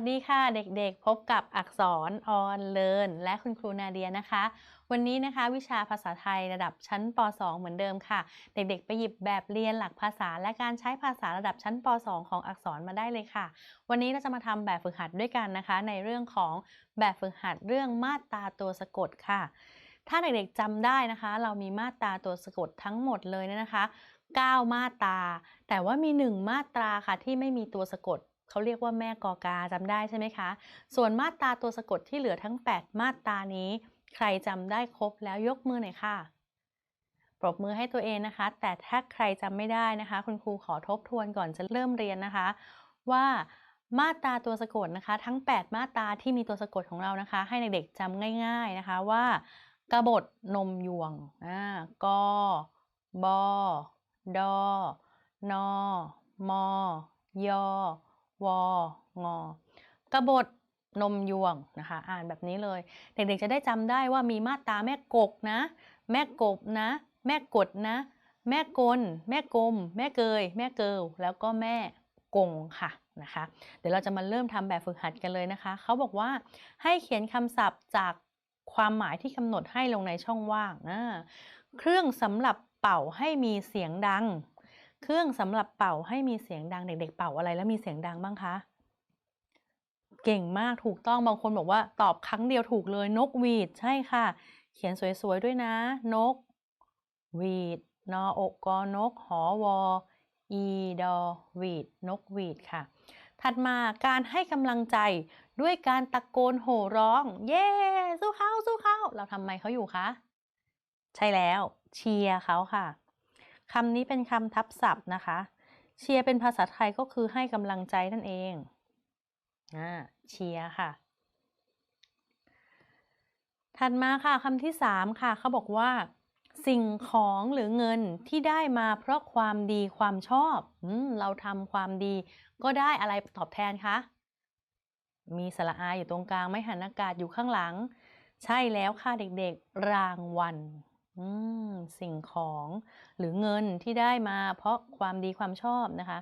วัสดีค่ะเด็กๆ พบกับอักษรออนเลินและคุณครูนาเดียนะคะ วันนี้นะคะวิชาภาษาไทยระดับชั้นป .2 เหมือนเดิมค่ะ เด็กๆ ไปหยิบแบบเรียนหลักภาษาและการใช้ภาษาระดับชั้นป .2 ของอักษรมาได้เลยค่ะ วันนี้เราจะมาทำแบบฝึกหัดด้วยกันนะคะ ในเรื่องของแบบฝึกหัดเรื่องมาตราตัวสะกดค่ะ ถ้าเด็กๆจำได้นะคะ เรามีมาตราตัวสะกดทั้งหมดเลยนะคะ9 มาตรา แต่ว่ามี 1 มาตราค่ะที่ไม่มีตัวสะกด เขาเรียกว่าแม่กอกาจำได้ใช่ไหมคะ ส่วนมาตราตัวสะกดที่เหลือทั้ง 8 มาตรานี้ ใครจำได้ครบแล้วยกมือหน่อยค่ะ ปรบมือให้ตัวเองนะคะ แต่ถ้าใครจำไม่ได้นะคะ คุณครูขอทบทวนก่อนจะเริ่มเรียนนะคะ ว่ามาตราตัวสะกดนะคะ ทั้ง 8 มาตราที่มีตัวสะกดของเรานะคะ ให้เด็กๆจำง่าย ๆนะคะว่ากบฏนมยวงอ่ากบดนมยอ วงกระบฏนมยวงนะคะ อ่านแบบนี้เลย เด็กๆจะได้จำได้ว่ามีมาตราแม่กกนะ แม่กบนะ แม่กดนะ แม่กล แม่กลม แม่เกย แม่เกิลแล้วก็แม่กงค่ะนะคะ เดี๋ยวเราจะมาเริ่มทำแบบฝึกหัดกันเลยนะคะ เขาบอกว่าให้เขียนคำศัพท์จากความหมายที่กำหนดให้ลงในช่องว่าง เครื่องสำหรับเป่าให้มีเสียงดัง เครื่องสำหรับเป่าให้มีเสียงดังเด็ก ๆ เป่าอะไรแล้วมีเสียงดังบ้างคะ เก่งมากถูกต้องบางคนบอกว่าตอบครั้งเดียวถูกเลยนกหวีดใช่ค่ะ เขียนสวยๆด้วยนะ นกหวีดนออกกอนกหอวออีดอหวีดนกหวีดค่ะ ถัดมาการให้กำลังใจด้วยการตะโกนโห่ร้อง เย้ สู้เขาสู้เขาเราทำไมเขาอยู่คะ ใช่แล้ว เชียร์เขาค่ะ คำนี้เป็นคำทับศัพท์นะคะ เชียร์เป็นภาษาไทยก็คือให้กำลังใจนั่นเองอ่าเชียร์ค่ะ ถัดมาค่ะคำที่สามค่ะเขาบอกว่า สิ่งของหรือเงินที่ได้มาเพราะความดีความชอบอเราทำความดี ก็ได้อะไรตอบแทนคะมีสระอาอยู่ตรงกลางไม่หันอากาศอยู่ข้างหลัง ใช่แล้วค่ะเด็กๆ รางวัล สิ่งของหรือเงินที่ได้มาเพราะความดีความชอบนะคะ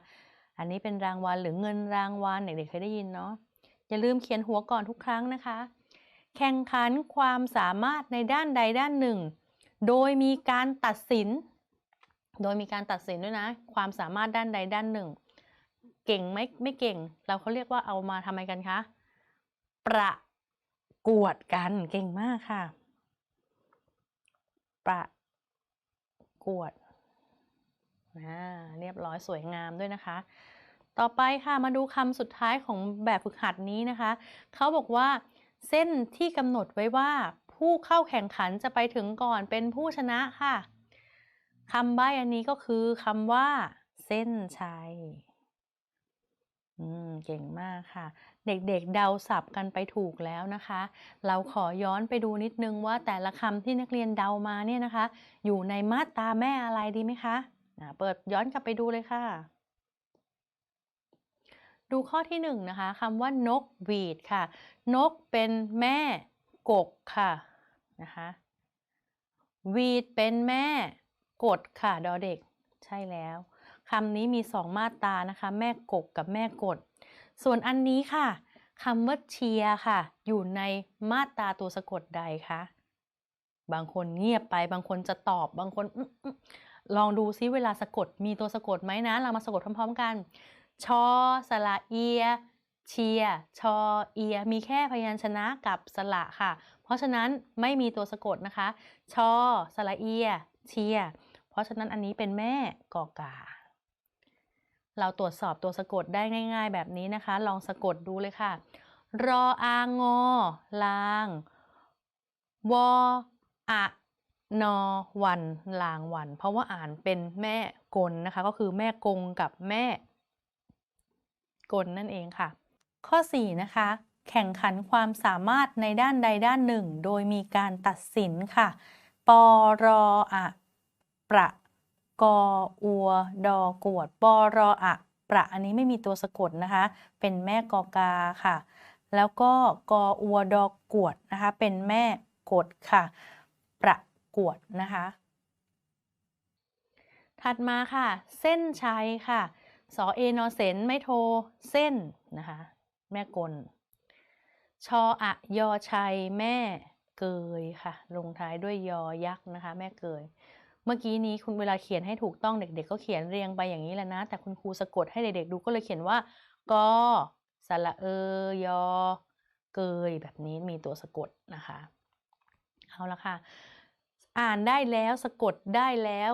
อันนี้เป็นรางวัลหรือเงินรางวัลเด็กๆเคยได้ยินเนาะอย่าลืมเขียนหัวก่อนทุกครั้งนะคะ แข่งขันความสามารถในด้านใดด้านหนึ่ง โดยมีการตัดสิน โดยมีการตัดสินด้วยนะ ความสามารถด้านใดด้านหนึ่ง เก่งไหมไม่เก่ง เราเขาเรียกว่าเอามาทำไมกันคะประกวดกันเก่งมากค่ะ ประกวดเรียบร้อยสวยงามด้วยนะคะ ต่อไปค่ะมาดูคำสุดท้ายของแบบฝึกหัดนี้นะคะ เขาบอกว่า เส้นที่กำหนดไว้ว่า ผู้เข้าแข่งขันจะไปถึงก่อนเป็นผู้ชนะค่ะคำใบ้อันนี้ก็คือคำว่า เส้นชัย อืมเก่งมากค่ะ เด็กๆเดาศัพท์กันไปถูกแล้วนะคะ เราขอย้อนไปดูนิดนึงว่าแต่ละคำที่นักเรียนเดามาเนี่ยนะคะ อยู่ในมาตราแม่อะไรดีไหมคะเปิดย้อนกลับไปดูเลยค่ะ ดูข้อที่1นนะคะคำว่านกหวีดค่ะ นกเป็นแม่กกค่ะนะคะวีดเป็นแม่กดค่ะดอเด็กใช่แล้ว คำนี้มีสองมาตรานะคะ แม่กกกับแม่กด ส่วนอันนี้ค่ะคำว่าเชียร์ค่ะ อยู่ในมาตราตัวสะกดใดคะบางคนเงียบไปบางคนจะตอบบางคนลองดูซิเวลาสะกดมีตัวสะกดไหมนะ เรามาสะกดพร้อม ๆ กัน ชอสระเอีย เชีย ชอเอีย มีแค่พยัญชนะกับสระค่ะ เพราะฉะนั้นไม่มีตัวสะกดนะคะ ชอสระเอีย เชีย เพราะฉะนั้นอันนี้เป็นแม่กอกา เราตรวจสอบตัวสะกดได้ง่ายๆ แบบนี้นะคะ ลองสะกดดูเลยค่ะ รออางอลาง วออะนอวันลางวัน เพราะว่าอ่านเป็นแม่กลนะคะ ก็คือแม่กงกับแม่กลนั่นเองค่ะ ข้อ 4 นะคะ แข่งขันความสามารถในด้านใดด้านหนึ่ง โดยมีการตัดสินค่ะ ปรออะประ กออัว ดอกวดปรออะประอันนี้ไม่มีตัวสะกดนะคะ เป็นแม่กอกาค่ะ แล้วก็กออัวดอกวดนะคะ เป็นแม่กดค่ะ ประกวดนะคะ ถัดมาค่ะ เส้นชัยค่ะ สอเอนอเซนไม่โท เส้นนะคะ แม่กล ชออะยอชัยแม่เกยค่ะ ลงท้ายด้วยยอยักษ์นะคะ แม่เกย เมื่อกี้นี้คุณเวลาเขียนให้ถูกต้องเด็กๆก็เขียนเรียงไปอย่างนี้แหละนะ แต่คุณครูสะกดให้เด็กๆดูก็เลยเขียนว่ากอสระเอยอเกยแบบนี้มีตัวสะกดนะคะเอาละค่ะ อ่านได้แล้วสะกดได้แล้ว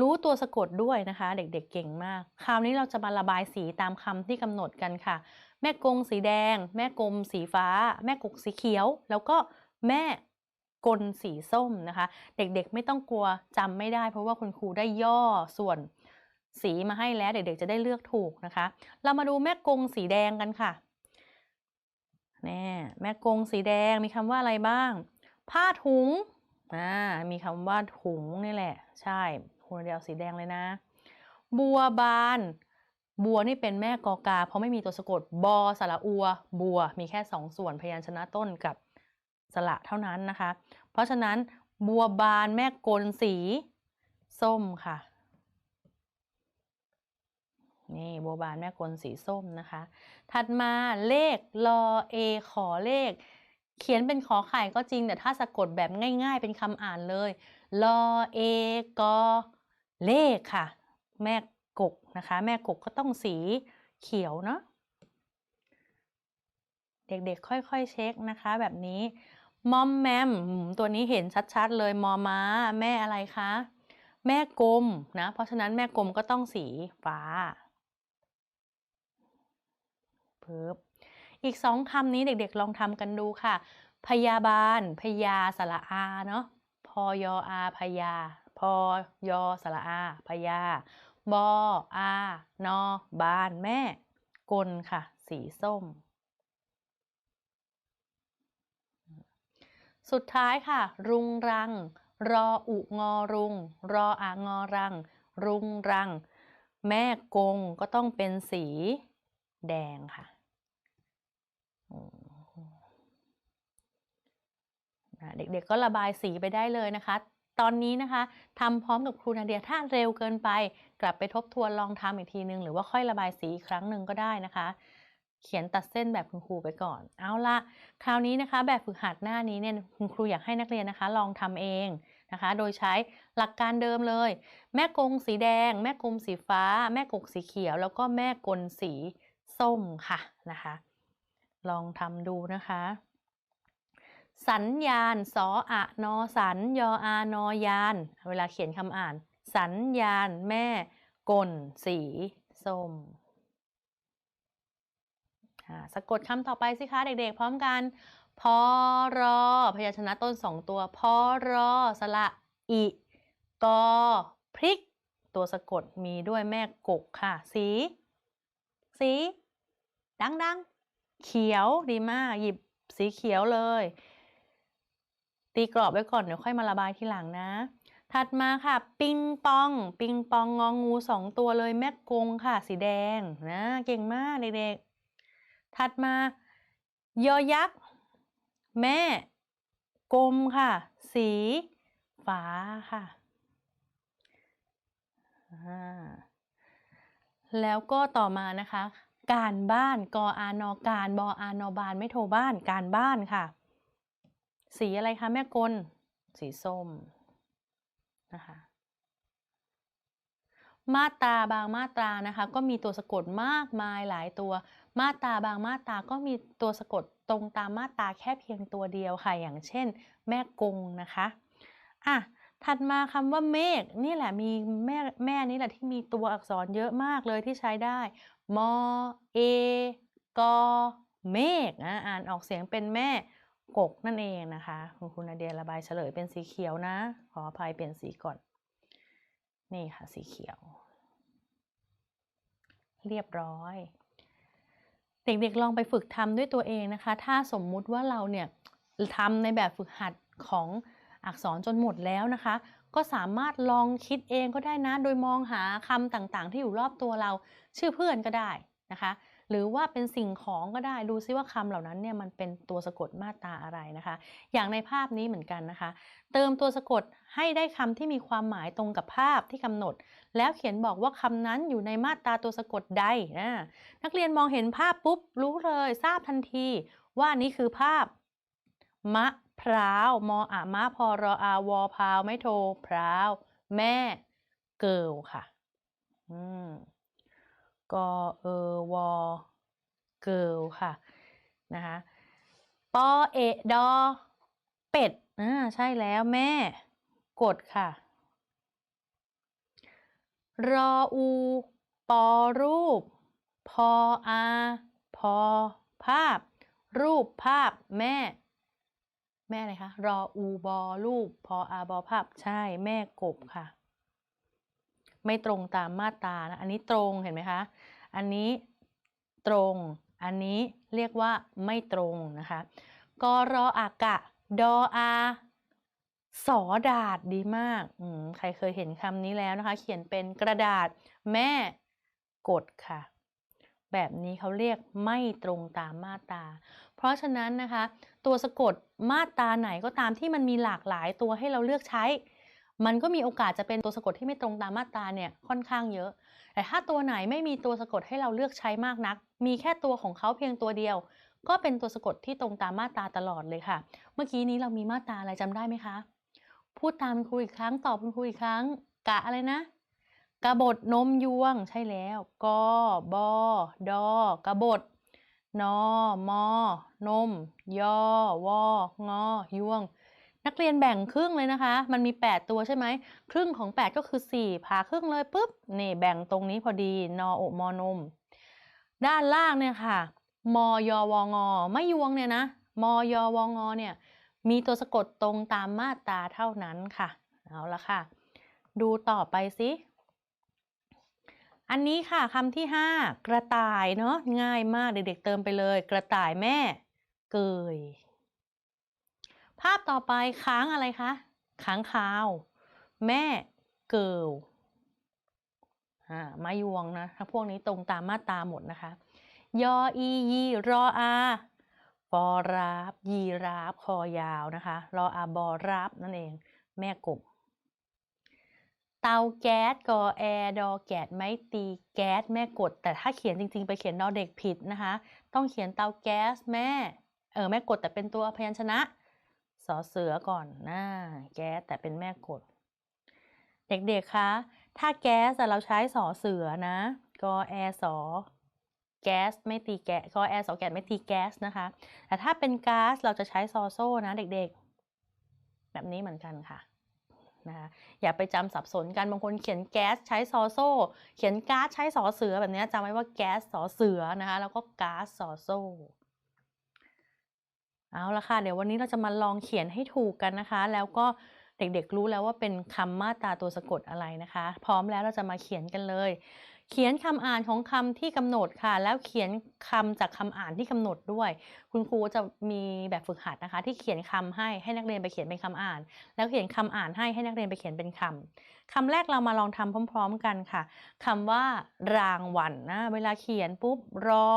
รู้ตัวสะกดด้วยนะคะ เด็กๆเก่งมาก คราวนี้เราจะมาระบายสีตามคำที่กำหนดกันค่ะ แม่กงสีแดง แม่กลมสีฟ้า แม่กกสีเขียว แล้วก็แม่ กลสีส้มนะคะ เด็กๆไม่ต้องกลัวจำไม่ได้ เพราะว่าคุณครูได้ย่อส่วนสีมาให้แล้ว เด็กๆจะได้เลือกถูกนะคะ เรามาดูแม่กงสีแดงกันค่ะแน่แม่กงสีแดงมีคำว่าอะไรบ้าง ผ้าถุงอ่ามีคำว่าถุงนี่แหละ ใช่คุณเดียวสีแดงเลยนะ บัวบาน บัวนี่เป็นแม่กอกา เพราะไม่มีตัวสะกดบอสระอัว บัวมีแค่สองส่วนพยัญชนะต้นกับ สระเท่านั้นนะคะ เพราะฉะนั้นบัวบานแม่กลสีส้มค่ะ นี่บัวบานแม่กลสีส้มนะคะ ถัดมาเลขลอเอขอเลข เขียนเป็นขอไข่ก็จริง แต่ถ้าสะกดแบบง่าย ๆ เป็นคำอ่านเลยลอเอกอเลขค่ะ แม่กกนะคะ แม่กกก็ต้องสีเขียวเนาะเด็กๆ ค่อยๆ เช็คนะคะ แบบนี้ มอมแมมตัวนี้เห็นชัดๆ เลยมอม้า แม่อะไรคะ แม่กลมนะ เพราะฉะนั้นแม่กลมก็ต้องสีฟ้าเพิบอีกสองคำนี้เด็กๆลองทำกันดูค่ะ พยาบาล พยาสระอาเนาะพอยออาพยา พอยอสระอา พยา บออานอบานแม่ กลค่ะ สีส้ม สุดท้ายค่ะ รุงรัง รออุงอรุง รออางอรัง รุงรัง แม่กงก็ต้องเป็นสีแดงค่ะเด็กๆก็ระบายสีไปได้เลยนะคะ ตอนนี้นะคะทำพร้อมกับครูนาเดียถ้าเร็วเกินไป กลับไปทบทวนลองทำอีกทีนึง หรือว่าค่อยระบายสีอีกครั้งหนึ่งก็ได้นะคะ เขียนตัดเส้นแบบคุณครูไปก่อน เอาละคราวนี้นะคะ แบบฝึกหัดหน้านี้เนี่ยคุณครูอยากให้นักเรียนนะคะ ลองทำเองนะคะ โดยใช้หลักการเดิมเลย แม่กงสีแดง แม่กลมสีฟ้า แม่กกสีเขียว แล้วก็แม่กลสีส้มค่ะนะคะ ลองทำดูนะคะ สัญญาณสออะนอสันยออานอยาน เวลาเขียนคำอ่าน สัญญาณแม่กลสีส้ม สะกดคำต่อไปสิคะเด็กๆ พร้อมกัน พอรอ พยัญชนะต้นสองตัว พอรอ สระอิกอพริก ตัวสะกดมีด้วยแม่กกค่ะ สี สี ดังๆ เขียวดีมาก หยิบสีเขียวเลย ตีกรอบไว้ก่อน เดี๋ยวค่อยมาระบายทีหลังนะ ถัดมาค่ะ ปิงปอง ปิงปองงองงูสองตัวเลยแม่กงค่ะ สีแดงนะ เก่งมากเด็กๆ ถัดมา ยอยักษ์ แม่ กลมค่ะ สีฟ้าค่ะแล้วก็ต่อมานะคะ การบ้านกออานอการบออานอบานไม่โทรบ้านการบ้านค่ะ สีอะไรคะแม่กล สีส้มนะคะ มาตราบางมาตรานะคะก็มีตัวสะกดมากมายหลายตัว มาตราบางมาตราก็มีตัวสะกดตรงตามมาตราแค่เพียงตัวเดียวค่ะอย่างเช่น แม่กงนะคะอะถัดมาคำว่าเมฆนี่แหละมีแม่แม่นี่แหละที่มีตัวอักษรเยอะมากเลยที่ใช้ได้มอเอกอเมฆอะอ่านออกเสียงเป็นแม่กกนั่นเองนะคะ คุณคุณนาเดียระบายเฉลยเป็นสีเขียวนะ ขออภัยเปลี่ยนสีก่อน นี่ค่ะสีเขียว เรียบร้อย เด็กๆลองไปฝึกทำด้วยตัวเองนะคะ ถ้าสมมุติว่าเราเนี่ยทำในแบบฝึกหัดของอักษรจนหมดแล้วนะคะ ก็สามารถลองคิดเองก็ได้นะ โดยมองหาคำต่างๆ ที่อยู่รอบตัวเรา ชื่อเพื่อนก็ได้นะคะ หรือว่าเป็นสิ่งของก็ได้ดูซิว่าคำเหล่านั้นเนี่ยมันเป็นตัวสะกดมาตราอะไรนะคะ อย่างในภาพนี้เหมือนกันนะคะ เติมตัวสะกดให้ได้คำที่มีความหมายตรงกับภาพที่กำหนด แล้วเขียนบอกว่าคำนั้นอยู่ในมาตราตัวสะกดใดนะนักเรียนมองเห็นภาพปุ๊บรู้เลยทราบทันที ว่านี่คือภาพมะพร้าวมออะมะพอรออาวอพาวไม่โทพร้าว แม่เกิลค่ะ อืม กอเออวอเกิลค่ะนะคะปอเอดอเป็ดอ่าใช่แล้วแม่ กดค่ะ รออูปอรูป พออาพอภาพ รูปภาพแม่ แม่อะไรคะ รออูบอรูป พออาบอภาพ ใช่แม่กบค่ะ ไม่ตรงตามมาตรานะอันนี้ตรงเห็นไหมคะ อันนี้ตรง อันนี้เรียกว่าไม่ตรงนะคะกรออากะ ดออาสอดาดดีมากอืใครเคยเห็นคำนี้แล้วนะคะ เขียนเป็นกระดาษแม่กดค่ะ แบบนี้เขาเรียกไม่ตรงตามมาตรา เพราะฉะนั้นนะคะ ตัวสะกดมาตราไหนก็ตามที่มันมีหลากหลายตัวให้เราเลือกใช้ มันก็มีโอกาสจะเป็นตัวสะกดที่ไม่ตรงตามมาตราเนี่ยค่อนข้างเยอะ แต่ถ้าตัวไหนไม่มีตัวสะกดให้เราเลือกใช้มากนัก มีแค่ตัวของเขาเพียงตัวเดียว ก็เป็นตัวสะกดที่ตรงตามมาตราตลอดเลยค่ะ เมื่อกี้นี้เรามีมาตราอะไรจำได้ไหมคะ พูดตามคุณครูอีกครั้งตอบคุณครูอีกครั้ง กะอะไรนะกะบฏนมยวงใช่แล้วกบดกะบฏนมนมยวงยวง นักเรียนแบ่งครึ่งเลยนะคะ มันมี 8 ตัวใช่ไหม ครึ่งของ 8 ก็คือ 4 ผ่าครึ่งเลยปุ๊บ นี่แบ่งตรงนี้พอดีนโอมนม ด้านล่างเนี่ยค่ะ มย วง ไม่ยวงเนี่ยนะ มย วง เนี่ย มีตัวสะกดตรงตามมาตราเท่านั้นค่ะ เอาละค่ะ ดูต่อไปสิอันนี้ค่ะคำที่ 5 กระต่ายเนาะง่ายมากเด็กๆเติมไปเลย กระต่ายแม่ เกย ภาพต่อไปค้างอะไรคะค้างคาว แม่เกิลอ่ามายวงนะถ้าพวกนี้ตรงตามมาตาหมดนะคะ ยออียีรออาปอราบ ยีราบ คอยาวนะคะ รออาบอราบนั่นเอง แม่กบ เตาแก๊สกอแอดอแกดไม้ตีแก๊สแม่กด แต่ถ้าเขียนจริง ๆ ไปเขียนดอเด็กผิดนะคะ ต้องเขียนเตาแก๊สแม่ เออแม่กดแต่เป็นตัวพยัญชนะ สอเสือก่อนนะแก๊สแต่เป็นแม่กด เด็กๆ คะ ถ้าแก๊สเราใช้สอเสือนะกอแอสอแก๊สไม่ตีแก๊สกอแอสอแก๊สไม่ตีแก๊สนะคะ แต่ถ้าเป็นก๊าซเราจะใช้ซอโซ่นะเด็กๆ แบบนี้เหมือนกันค่ะนะคะอย่าไปจำสับสนกันบางคนเขียนแก๊สใช้ซอโซ่ เขียนก๊าซใช้สอเสือแบบนี้จำไว้ว่าแก๊สสอเสือนะคะ แล้วก็ก๊าซสอโซ่ เอาละค่ะ เดี๋ยววันนี้เราจะมาลองเขียนให้ถูกกันนะคะ แล้วก็เด็กๆรู้แล้วว่าเป็นคำมาตราตัวสะกดอะไรนะคะ พร้อมแล้วเราจะมาเขียนกันเลย เขียนคำอ่านของคำที่กำหนดค่ะ แล้วเขียนคำจากคำอ่านที่กำหนดด้วย คุณครูจะมีแบบฝึกหัดนะคะ ที่เขียนคำให้ให้นักเรียนไปเขียนเป็นคำอ่าน แล้วเขียนคำอ่านให้ให้นักเรียนไปเขียนเป็นคำคำแรกเรามาลองทำพร้อม ๆ กันค่ะคำว่ารางวัลนะเวลาเขียนปุ๊บรอ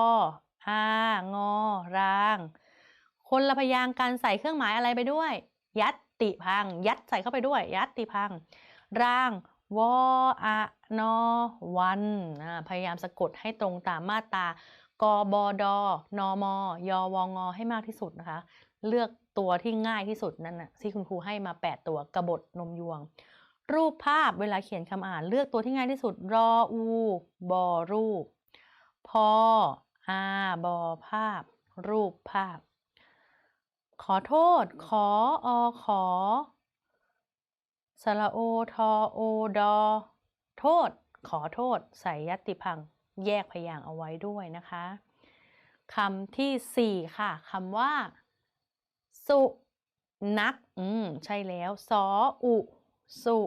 อางอราง คนละพยางการใส่เครื่องหมายอะไรไปด้วย ยัตติพัง ยัดใส่เข้าไปด้วย ยัตติพัง ร่างวออะนอวันพยายามสะกดให้ตรงตามมาตรากบดนมย วง ให้มากที่สุดนะคะ เลือกตัวที่ง่ายที่สุดนั่นนะที่คุณครูให้มา 8 ตัวกระบฏนมยวง รูปภาพเวลาเขียนคำอ่าน เลือกตัวที่ง่ายที่สุด รออู บอรูป พออาบอภาพ รูปภาพ ขอโทษ ขออขอสระโอทอโอดอ โทษ ขอโทษ ใส่ยัตติพัง แยกพยางค์เอาไว้ด้วยนะคะคำที่สี่ค่ะคำว่า สุนัก อืม ใช่แล้ว สออุ สุ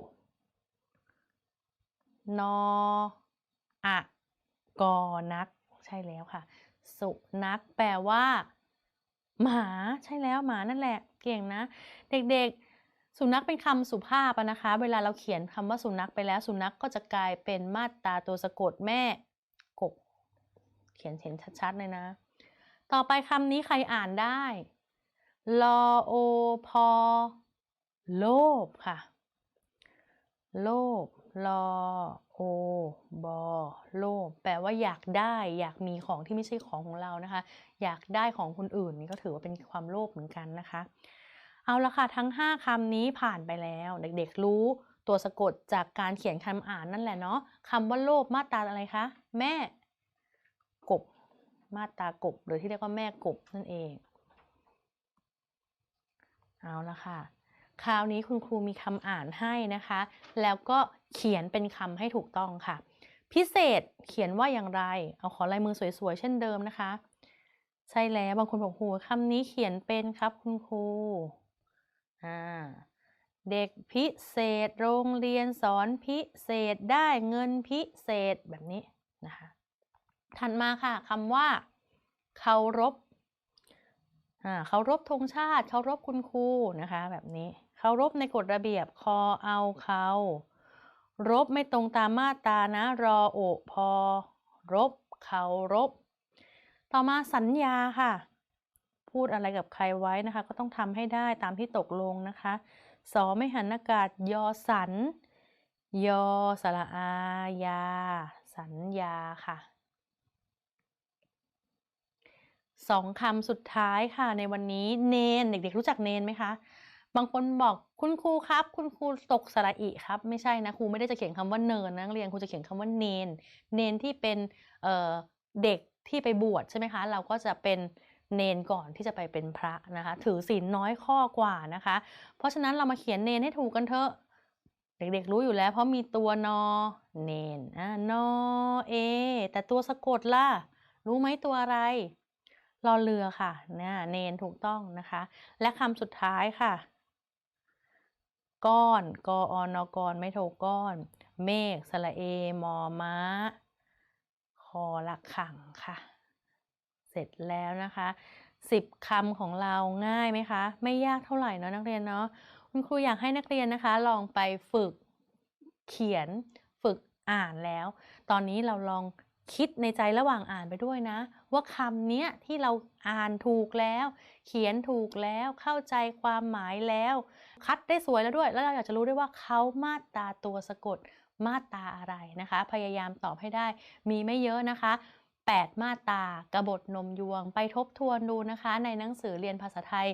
นออะกอนัก ใช่แล้วค่ะ สุนัขแปลว่า หมาใช่แล้วหมานั่นแหละเก่งนะ เด็กๆ สุนัขเป็นคำสุภาพนะคะ เวลาเราเขียนคำว่าสุนัขไปแล้วสุนัขก็จะกลายเป็นมาตราตัวสะกดแม่กบเขียนเห็นชัดๆเลยนะ ต่อไปคำนี้ใครอ่านได้ลอโอพอโลภค่ะ โลภ ลอโอบอโลภแปลว่าอยากได้อยากมีของที่ไม่ใช่ของของเรานะคะ อยากได้ของคนอื่นนี่ก็ถือว่าเป็นความโลภเหมือนกันนะคะ เอาละค่ะทั้ง 5คำนี้ผ่านไปแล้ว เด็กๆรู้ตัวสะกดจากการเขียนคำอ่านนั่นแหละเนาะคำว่าโลภมาตราอะไรคะแม่กบมาตรากบหรือที่เรียกว่าแม่กบนั่นเอง เอาละค่ะ คราวนี้คุณครูมีคำอ่านให้นะคะ แล้วก็เขียนเป็นคำให้ถูกต้องค่ะ พิเศษเขียนว่าอย่างไร เอาขอลายมือสวยๆ เช่นเดิมนะคะ ใช่แล้วบางคนบอกครูคำนี้เขียนเป็นครับคุณครูอ่าเด็กพิเศษโรงเรียนสอนพิเศษได้เงินพิเศษแบบนี้นะคะถัดมาค่ะคำว่าเคารพอ่าเคารพธงชาติเคารพคุณครูนะคะ แบบนี้ เคารพในกฎระเบียบคอเอาเขารบไม่ตรงตามมาตรานะ รอโอพอ รบเคารพต่อมาสัญญาค่ะ พูดอะไรกับใครไว้นะคะ ก็ต้องทำให้ได้ตามที่ตกลงนะคะสอไม่หันอากาศยอสัน ยอสระอายา สัญญาค่ะสองคำสุดท้ายค่ะในวันนี้เนน เด็กๆรู้จักเนนไหมคะ บางคนบอกคุณครูครับ คุณครูตกสระอิครับ ไม่ใช่นะครูไม่ได้จะเขียนคำว่าเนินนะนักเรียนครูจะเขียนคำว่าเนน เนนที่เป็นเเด็กที่ไปบวชใช่ไหมคะ เราก็จะเป็นเนนก่อนที่จะไปเป็นพระนะคะ ถือศีลน้อยข้อกว่านะคะ เพราะฉะนั้นเรามาเขียนเนนให้ถูกกันเถอะเด็กๆรู้อยู่แล้วเพราะมีตัวนอเนนอ่านอเอแต่ตัวสะกดล่ะ รู้ไหมตัวอะไรรอเรือค่ะนะเนนถูกต้องนะคะ และคำสุดท้ายค่ะ ก้อน กออนอกรไม่โทก้อน เมฆสระเอ มอม้า คอละขังค่ะ เสร็จแล้วนะคะสิบคำของเราง่ายไหมคะ ไม่ยากเท่าไหร่เนาะนักเรียนเนาะคุณครูอยากให้นักเรียนนะคะ ลองไปฝึกเขียนฝึกอ่านแล้ว ตอนนี้เราลองคิดในใจระหว่างอ่านไปด้วยนะ ว่าคำเนี้ยที่เราอ่านถูกแล้ว เขียนถูกแล้วเข้าใจความหมายแล้ว คัดได้สวยแล้วด้วย แล้วเราอยากจะรู้ด้วยว่าเขามาตราตัวสะกดมาตราอะไรนะคะ พยายามตอบให้ได้มีไม่เยอะนะคะ 8 มาตรากระบฏนมยวง ไปทบทวนดูนะคะ ในหนังสือเรียนภาษาไทย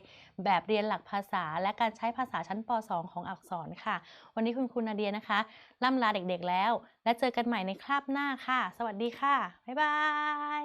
แบบเรียนหลักภาษา และการใช้ภาษาชั้นป .2 ของอักษรค่ะ วันนี้คุณครูนาเดียนะคะ ล่ำลาเด็กๆแล้ว และเจอกันใหม่ในคราบหน้าค่ะ สวัสดีค่ะ บ๊ายบาย